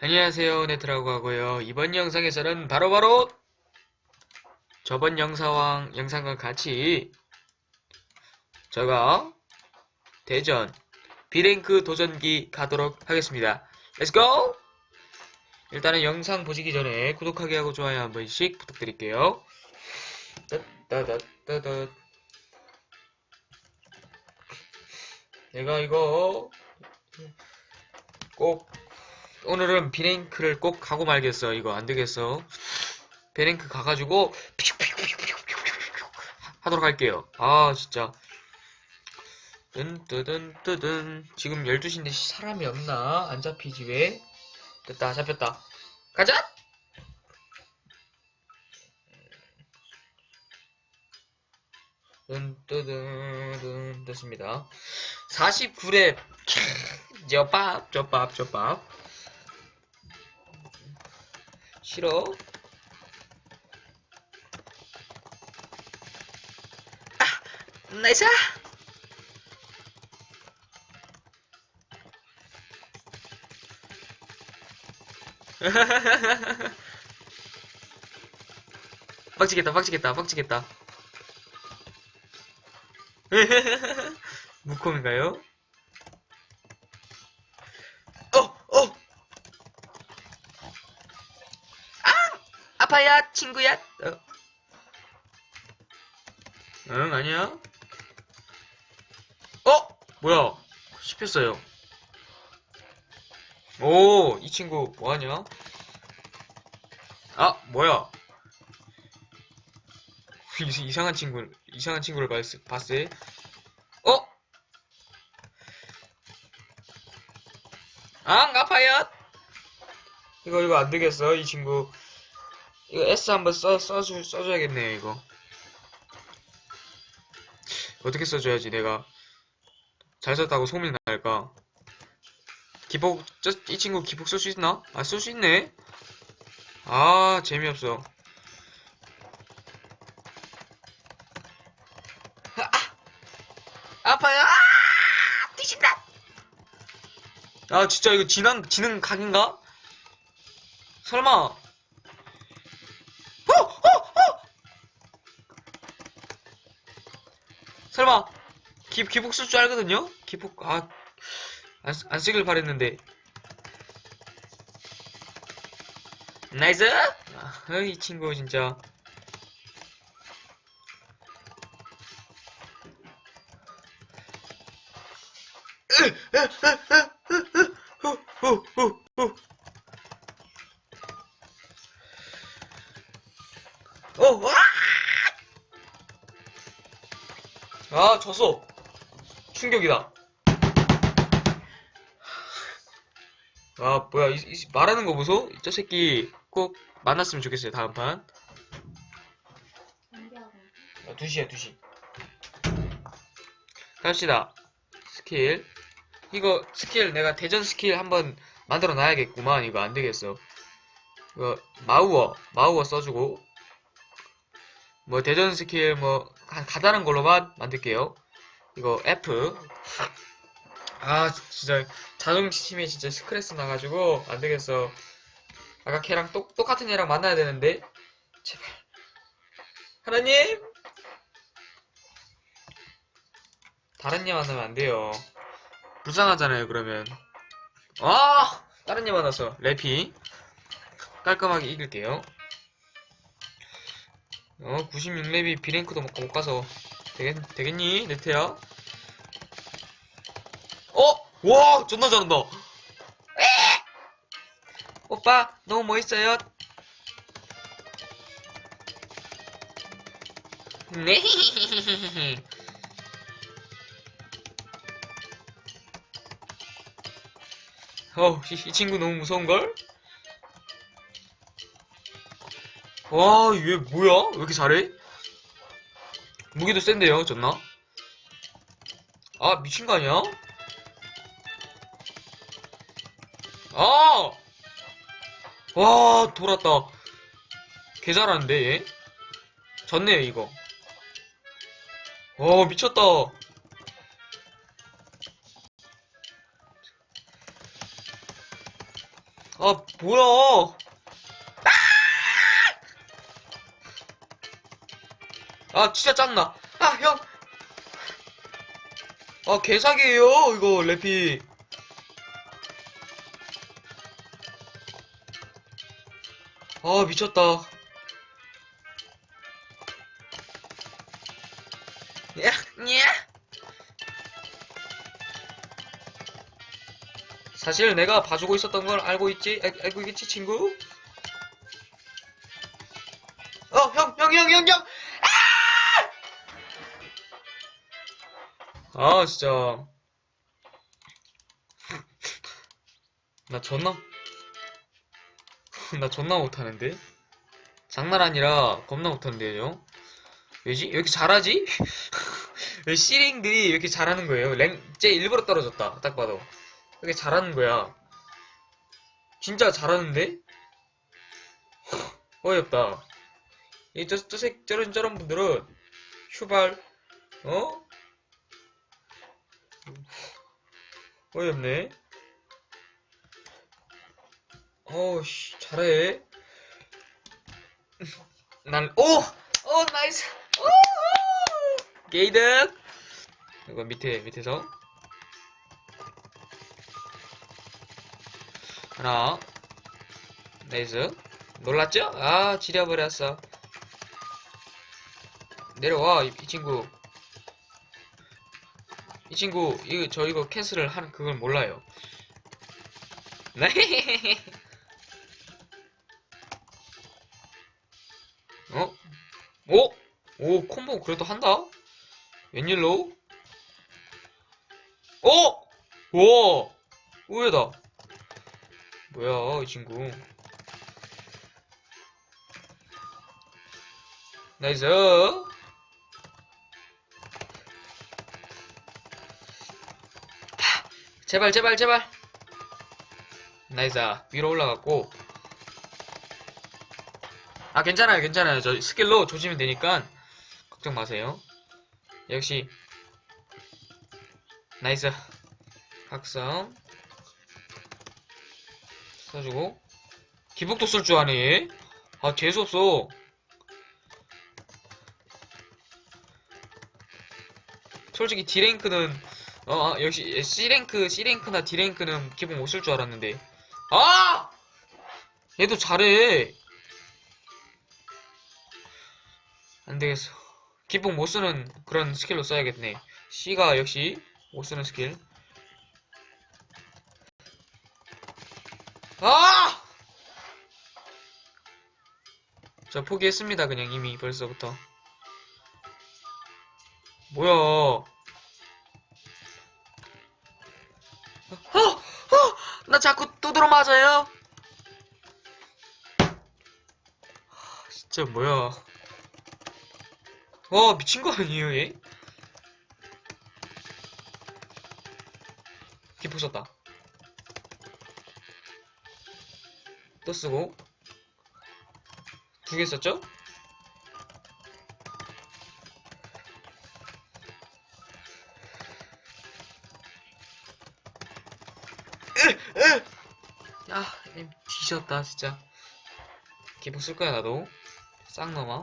안녕하세요 네트라고 하고요. 이번 영상에서는 바로바로 저번 영상왕, 영상과 같이 제가 대전 비랭크 도전기 가도록 하겠습니다. 렛츠고! 일단은 영상 보시기 전에 구독하기 하고 좋아요 한 번씩 부탁드릴게요. 내가 이거 꼭 오늘은 비랭크를 꼭 가고 말겠어. 이거 안 되겠어. 비랭크 가가지고 하도록 할게요. 아 진짜. 뜬뜨든 뜨든 지금 12시인데 사람이 없나? 안 잡히지 왜? 됐다 잡혔다. 가자! 뜬뜨든 됐습니다. 49렙 저밥 저밥 저밥 싫어? 아 나이스! 빡치겠다 빡치겠다 빡치겠다. 무콤인가요? 어, 어. 아, 아파야, 친구야. 어. 응, 아니야. 어, 뭐야? 씹혔어요. 오, 이 친구 뭐하냐? 아, 뭐야? 이- 이상한 친구, 이상한 친구를 봤, 봤어? 어? 아, 아파요. 이거 이거 안 되겠어, 이 친구. 이거 S 한번 써 써주 써줘야겠네 이거. 어떻게 써줘야지 내가 잘 썼다고 소문이 날까? 기폭 저, 이 친구 기폭 쓸수 있나? 아 쓸 수 있네. 아 재미없어. 아, 아파요. 아 뒤진다. 아 진짜 이거 지능 지능 각인가? 설마? 설마 기, 기폭 쓸 줄 알거든요? 기폭 아, 안, 쓰- 안 쓰길 바랬는데 나이스! 아, 이 친구 진짜 후, 아, 졌어. 충격이다. 아, 뭐야, 이, 이 말하는 거 보소? 저 새끼 꼭 만났으면 좋겠어요, 다음 판. 아, 2시야, 2시. 갑시다. 스킬. 이거 스킬 내가 대전 스킬 한번 만들어 놔야겠구만. 이거 안 되겠어. 이거 마우어, 마우어 써주고. 뭐 대전 스킬 뭐 가- 가다른 걸로만 만들게요. 이거 F. 아 진짜 지침에 진짜 스트레스 나가지고 안 되겠어. 아까 걔랑 똑 똑같은 애랑 만나야 되는데 제발 하나님 다른 애 만나면 안 돼요. 불쌍하잖아요 그러면. 아 다른 애 만나서 래피 깔끔하게 이길게요. 어, 96렙이 비랭크도 못, 못 가서 되겠, 되겠니? 네트야? 어? 와, 존나 잘한다. 에! 오빠, 너무 멋있어요. 네. 어, 이, 이 친구 너무 무서운걸? 와, 얘 뭐야? 왜 이렇게 잘해? 무기도 센데요, 졌나? 아, 미친 거 아니야? 아! 와, 돌았다. 개 잘하는데, 얘? 졌네요, 이거. 와, 미쳤다. 아, 뭐야. 아! 아, 진짜 짱나. 아, 형. 아, 개사기예요 이거, 래피. 아, 미쳤다. 야, 냐? 사실 내가 봐주고 있었던 걸 알고 있지? 알, 알고 있겠지, 친구? 어, 형, 형, 형, 형, 형! 아! 아, 진짜. 나 존나, 나 존나 못하는데? 장난 아니라 겁나 못하는데요? 왜지? 왜 이렇게 잘하지? 왜 C랭들이 이렇게 잘하는 거예요? 랭, 쟤 일부러 떨어졌다. 딱 봐도. 이렇게 잘하는 거야. 진짜 잘하는데? 어이없다. 이, 저, 저, 새, 저런, 저런 분들은, 휴발, 어? 어이없네. 어우씨, 잘해. 난, 오! 오, 나이스! 오! 게이득! 이거 밑에, 밑에서. 하나. 나이스. 놀랐죠? 아, 지려버렸어. 내려와, 이, 이 친구. 이 친구, 이거, 저 이거 캔슬을 하는 그걸 몰라요. 네. 어? 오? 오, 콤보 그래도 한다? 웬일로? 오! 와! 의외다. 뭐야, 이 친구. 나이스. 제발, 제발, 제발. 나이스. 위로 올라갔고. 아, 괜찮아요, 괜찮아요. 저 스킬로 조심히 되니까 걱정 마세요. 역시 나이스. 각성 써주고 기복도 쓸 줄 아네. 얘. 아, 재수 없어. 솔직히 D랭크는 어, 아, 역시 C랭크, C랭크나 D랭크는 기본 못 쓸 줄 알았는데. 아! 얘도 잘해. 안 되겠어. 기본 못 쓰는 그런 스킬로 써야겠네. C가 역시 못 쓰는 스킬. 아! 저 포기했습니다. 그냥 이미 벌써부터. 뭐야? 나 자꾸 두드러 맞아요. 하, 진짜 뭐야? 와 미친 거 아니에요 얘? 기포 썼다. 또 쓰고 두 개 썼죠? 아, 엠 뒤졌다 진짜. 기포 쓸 거야 나도. 싹 넘어.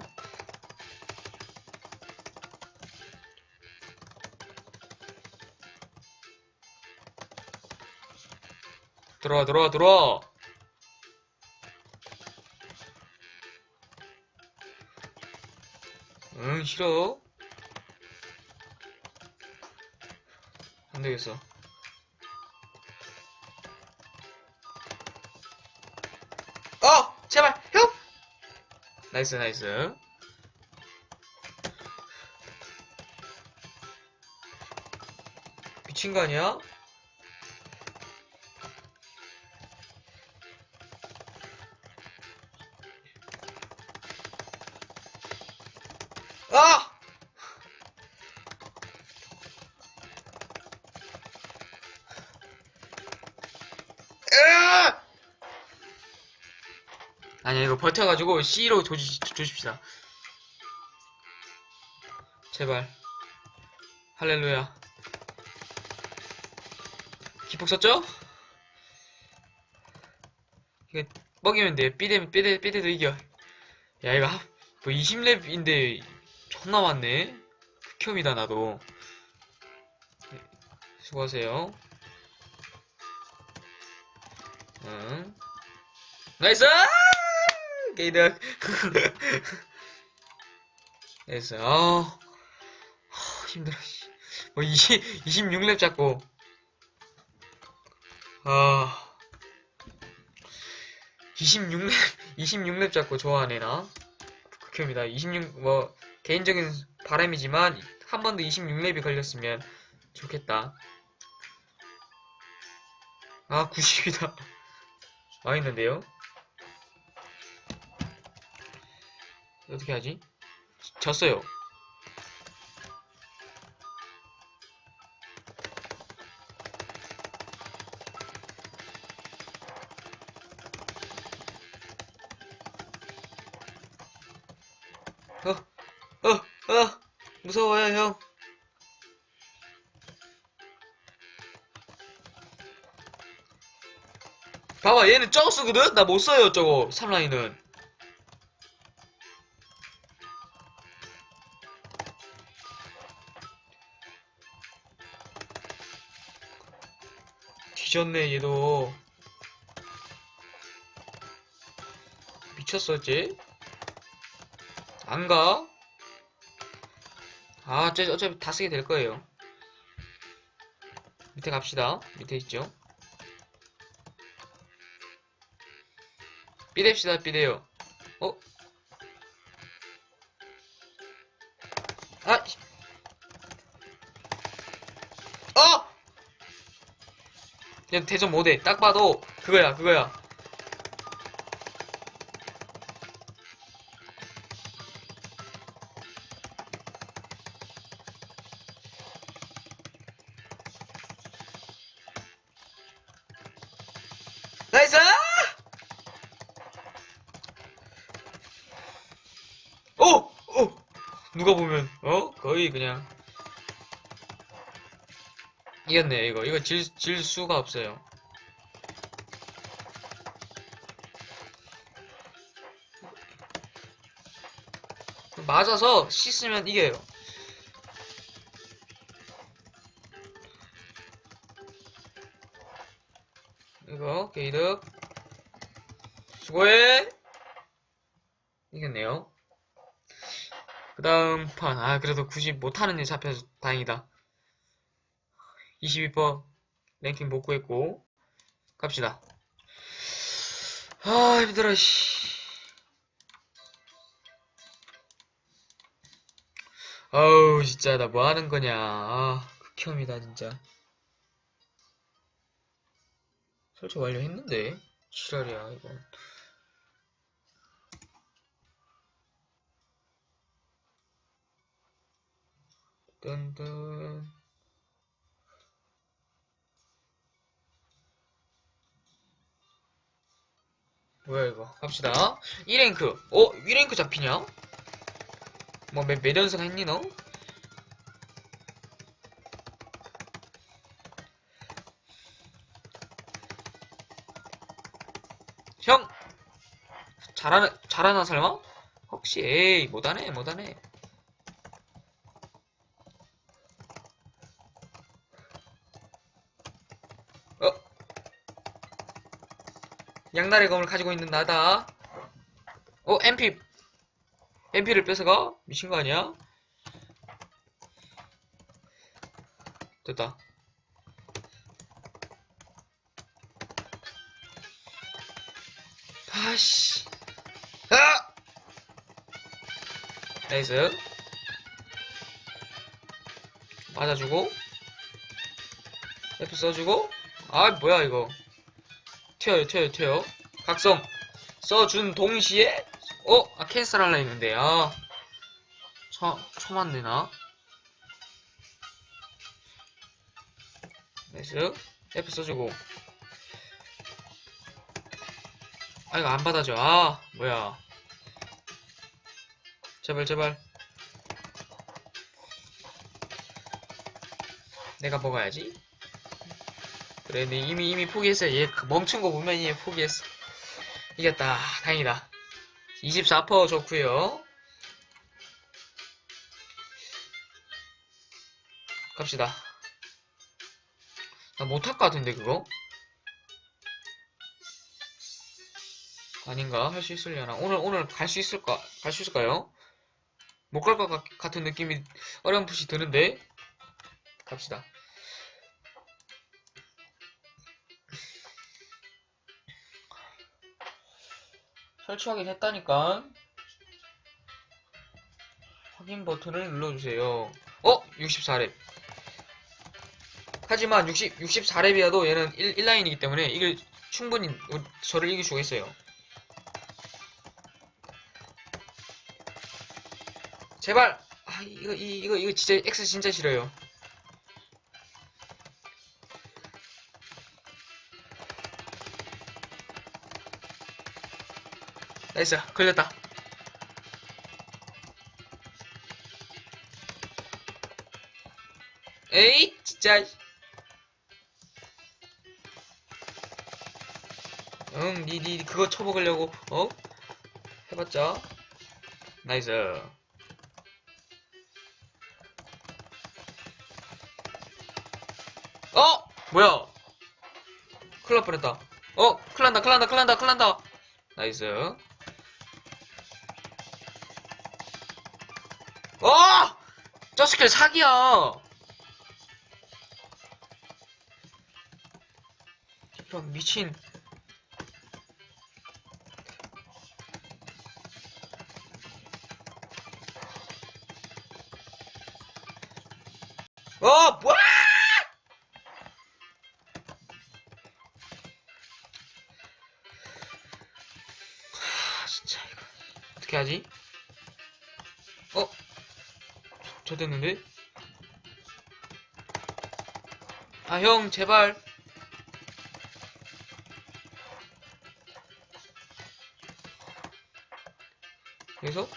들어와 들어와 들어와. 응 싫어. 안 되겠어. 어! 나이스, 나이스. 미친 거 아니야? 버텨가지고 C로 조지, 조십시다 제발 할렐루야 기폭 썼죠? 이거 먹이면 돼. 삐대, 삐대, 삐대도 이겨. 야, 이거, 하- 뭐 20렙인데 존나 많네. 극혐이다, 나도. 네, 수고하세요. 응. 나이스! 게이득. 나이스. 아, 하, 힘들어. 씨. 뭐 20, 26렙 잡고. 아. 26렙, 26렙 잡고 좋아하네, 나. 극혐이다. 26, 뭐, 개인적인 바람이지만, 한번더 26렙이 걸렸으면 좋겠다. 아, 90이다. 많이 있는데요? 어떻게 하지? 졌어요. 어, 어, 어, 무서워요, 형. 봐봐, 얘는 저거 쓰거든? 나 못 써요, 저거, 3라인은. 뒤졌네, 얘도. 미쳤어, 쟤? 안 가? 아, 어차피, 어차피 다 쓰게 될 거예요. 밑에 갑시다. 밑에 있죠? 삐댑시다, 삐대요. 어? 대전 못해. 딱 봐도, 그거야, 그거야. 이겼네, 이거. 이거 질, 질 수가 없어요. 맞아서 씻으면 이겨요. 이거, 게이득. 수고해! 이겼네요. 그 다음 판, 아, 그래도 굳이 못하는 일 잡혀서 다행이다. 22% 랭킹 못 구했고, 갑시다. 아, 힘들어, 씨. 아우, 진짜, 나 뭐 하는 거냐. 아, 극혐이다, 진짜. 설치 완료했는데? 지랄이야, 이거. 뜬뜬. 뭐야, 이거. 갑시다. 2랭크. 어? 2랭크 잡히냐? 뭐, 몇, 몇 연승 했니, 너? 형! 잘하나, 잘하나, 설마? 혹시, 에이, 못하네, 못하네. 양날의 검을 가지고 있는 나다. 어, MP. MP를 뺏어가? 미친 거 아니야? 됐다. 아씨. 아! 나이스. 맞아주고. F 써주고. 아, 뭐야, 이거. 튀어요, 튀어요, 튀어요. 각성. 써준 동시에, 어? 아, 캔슬 할라 했는데, 아. 쳐, 쳐맞네, 나. 나이스. F 써주고. 아, 이거 안 받아줘. 아, 뭐야. 제발, 제발. 내가 먹어야지. 그래, 내 이미, 이미 포기했어. 얘 멈춘 거 보면 얘 포기했어. 이겼다. 다행이다. 24% 좋구요. 갑시다. 나 못할 것 같은데, 그거? 아닌가? 할 수 있으려나? 오늘, 오늘 갈 수 있을까? 갈 수 있을까요? 못 갈 것 같은 느낌이 어렴풋이 드는데? 갑시다. 설치하긴 했다니까. 확인 버튼을 눌러주세요. 어? 64렙. 하지만 60, 64렙이라도 얘는 1, 1라인이기 때문에 이길 충분히 우- 저를 이길 수가 있어요. 제발! 아, 이거, 이- 이거, 이거 진짜, X 진짜 싫어요. 나이스, 걸렸다. 에이, 진짜. 응, 니, 니, 그거 쳐먹으려고, 어? 해봤자. 나이스. 어? 뭐야? 큰일 날 뻔했다. 어? 큰일 난다, 큰일 난다, 큰일 난다, 큰일 난다. 나이스. 어! 저 스킬 사기야! 이런 미친. 어, 뭐야! 하, 진짜 이거 어떻게 하지? 저 됐는데? 아, 형, 제발. 그래서?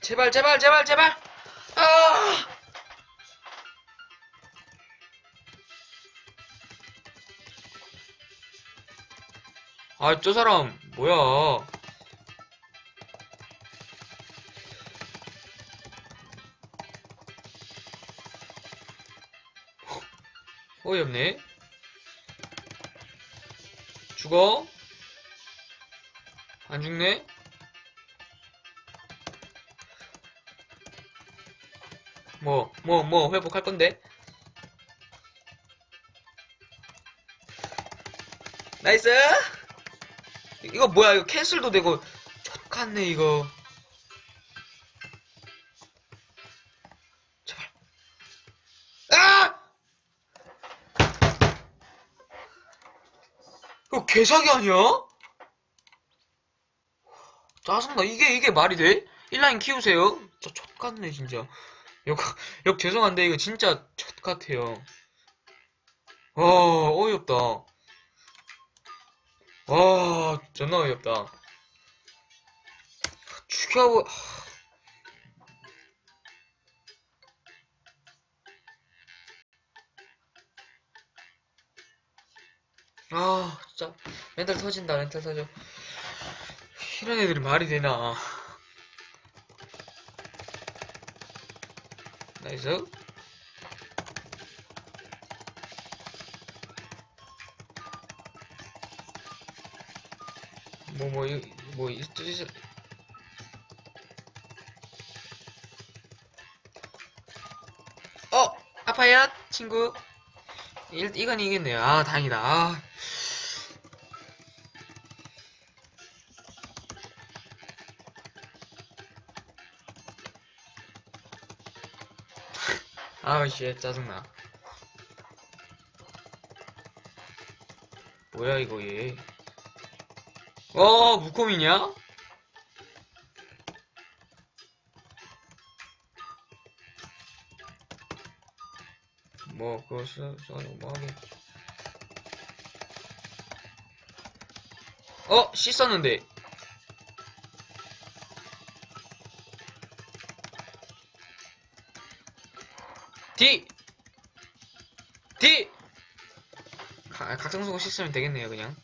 제발, 제발, 제발, 제발! 아! 아, 저 사람, 뭐야. 어이없네. 죽어? 안 죽네? 뭐, 뭐, 뭐, 회복할 건데? 나이스! 이거 뭐야, 이거 캔슬도 되고, 족같네, 이거. 이거 개사기 아니야? 짜증나. 이게, 이게 말이 돼? 1라인 키우세요? 진짜 족같네, 진짜. 욕, 욕 죄송한데, 이거 진짜 족같아요. 와, 어이없다. 와, 존나 어이없다. 죽여버, 아, 진짜. 멘탈 터진다, 멘탈 터져. 이런 애들이 말이 되나. 나이스. 뭐, 뭐, 이, 뭐, 있, 있, 어! 아파요, 친구. 일, 이건 이겼네요. 아, 다행이다. 아. 아우, 씨, 짜증나. 뭐야, 이거, 얘. 어, 무콤이냐? 뭐, 그거 써, 써가지고 뭐 하게. 어, 씻었는데. D! D! 가, 각성수고 씻으면 되겠네요, 그냥.